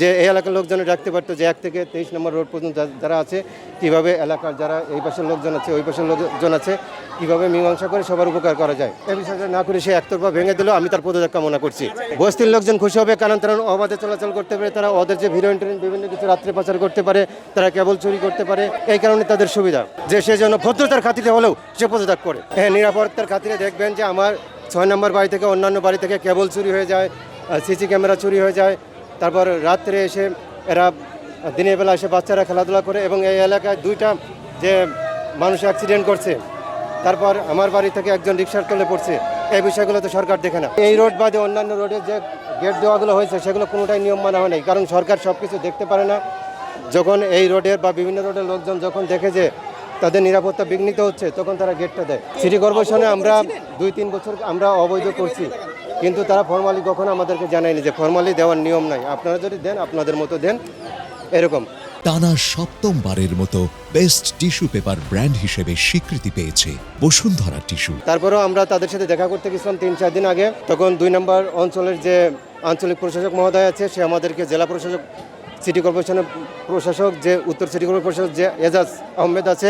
যে এই এলাকার লোকজনে রাখতে পারতো যে এক থেকে তেইশ নম্বর রোড পর্যন্ত যারা আছে, কীভাবে এলাকার যারা এই পাশের লোকজন আছে, ওই পাশের লোকজন আছে, কীভাবে মীমাংসা করে সবার উপকার করা যায়। এই বিষয়টা না করে সে একতরফা ভেঙে দিল, আমি তার পদত্যাগ কামনা করছি। বস্তির লোকজন খুশি হবে কারণ তারা অবাধে চলাচল করতে পারে, তারা ওদের যে ভিডিও ইন্টারনেট বিভিন্ন কিছু রাত্রে পাচার করতে পারে, তারা কেবল চুরি করতে পারে, এই কারণে তাদের সুবিধা। যে সে যেন ভদ্রতার খাতিরে হলেও সে পদত্যাগ করে। হ্যাঁ নিরাপত্তার খাতিরে দেখবেন যে আমার ছয় নম্বর বাড়ি থেকে অন্যান্য বাড়ি থেকে কেবল চুরি হয়ে যায় সিসি ক্যামেরা চুরি হয়ে যায় তারপর রাত্রে এসে এরা দিনের বেলা এসে বাচ্চারা খেলাধুলা করে এবং এই এলাকায় দুইটা যে মানুষ অ্যাক্সিডেন্ট করছে, তারপর আমার বাড়ি থেকে একজন রিক্সার তলে পড়ছে। এই বিষয়গুলো তো সরকার দেখে না। এই রোড বাদে অন্যান্য রোডে যে গেট দেওয়াগুলো হয়েছে, সেগুলো কোনোটাই নিয়ম মানা হয় নাই। কারণ সরকার সব কিছু দেখতে পারে না। যখন এই রোডের বা বিভিন্ন রোডের লোকজন যখন দেখে যে তাদের নিরাপত্তা বিঘ্নিত হচ্ছে, তখন তারা গেটটা দেয়। সিটি কর্পোরেশনে আমরা দুই তিন বছর আমরা অবৈধ করছি। কিন্তু তারা ফর্মালি কখনো আমাদেরকে জানায়নি যে ফর্মালি দেওয়ার নিয়ম নাই। আপনারা যদি দেন আপনাদের মতো দেন। এরকম। টানা সপ্তমবারের মতো বেস্ট টিস্যু পেপার ব্র্যান্ড হিসেবে স্বীকৃতি পেয়েছে বসুন্ধরা টিস্যু। তারপরেও আমরা তাদের সাথে দেখা করতে গেছিলাম তিন চার দিন আগে। তখন দুই নম্বর অঞ্চলের যে আঞ্চলিক প্রশাসক মহোদয় আছে সে আমাদেরকে জেলা প্রশাসক সিটি কর্পোরেশনের প্রশাসক যে উত্তর সিটি কর্পোরেশন যে এজাজ আহমেদ আছে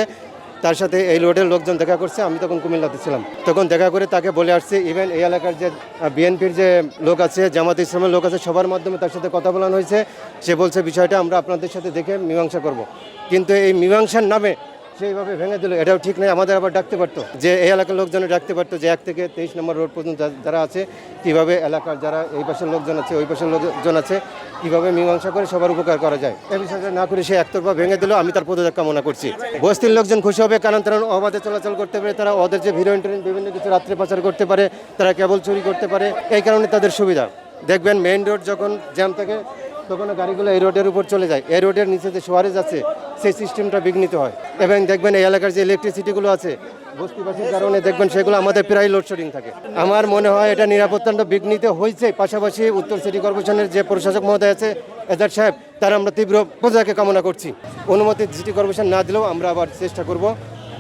তার সাথে এই লোডের লোকজন দেখা করছে, আমি তখন কুমিল্লাতে ছিলাম। তখন দেখা করে তাকে বলে আসছে ইভেন এই এলাকার যে বিএনপির যে লোক আছে, জামাত ইসলামের লোক আছে, সবার মাধ্যমে তার সাথে কথা বলানো হয়েছে। সে বলছে, বিষয়টা আমরা আপনাদের সাথে দেখে মীমাংসা করব। কিন্তু এই মীমাংসার নামে সেইভাবে ভেঙে দিল, এটাও ঠিক নয়, আমাদের আবার ডাকতে পারতো। যে এই এলাকার লোকজনে ডাকতে পারতো যে এক থেকে তেইশ নম্বর রোড পর্যন্ত যারা আছে, কীভাবে এলাকার যারা এই পাশের লোকজন আছে, ওই পাশের লোকজন আছে, কীভাবে মীমাংসা করে সবার উপকার করা যায়। এই বিষয়টা না করে সে একতরফা ভেঙে দিল, আমি তার পদত্যাগ কামনা করছি। বস্তির লোকজন খুশি হবে, কারণ তারা অবাধে চলাচল করতে পারে, তারা ওদের যে ভিডিও ইন্টারনেট বিভিন্ন কিছু রাত্রে পাচার করতে পারে, তারা কেবল চুরি করতে পারে, এই কারণে তাদের সুবিধা। দেখবেন মেইন রোড যখন জ্যাম থাকে তখন গাড়িগুলো এই রোডের উপর চলে যায়, এই রোডের নিচে যে সোয়ারেজ আছে, সেই সিস্টেমটা বিঘ্নিত হয়। এবং দেখবেন এই এলাকার যে ইলেকট্রিসিটিগুলো আছে, বস্তিবাসীর কারণে দেখবেন সেগুলো আমাদের প্রায় লোডশেডিং থাকে। আমার মনে হয় এটা নিরাপত্তাটা বিঘ্নিত হয়েছে, পাশাপাশি উত্তর সিটি কর্পোরেশনের যে প্রশাসক মহোদয় আছে এজার সাহেব, তারা আমরা তীব্র প্রজাকে কামনা করছি। অনুমতি সিটি কর্পোরেশন না দিলেও আমরা আবার চেষ্টা করব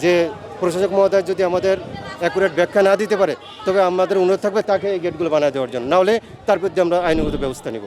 যে প্রশাসক মহোদয় যদি আমাদের অ্যাকুরেট ব্যাখ্যা না দিতে পারে, তবে আমাদের অনুরোধ থাকবে তাকে এই গেটগুলো বানিয়ে দেওয়ার জন্য। নাহলে তার বিরুদ্ধে আমরা আইনগত ব্যবস্থা নেব।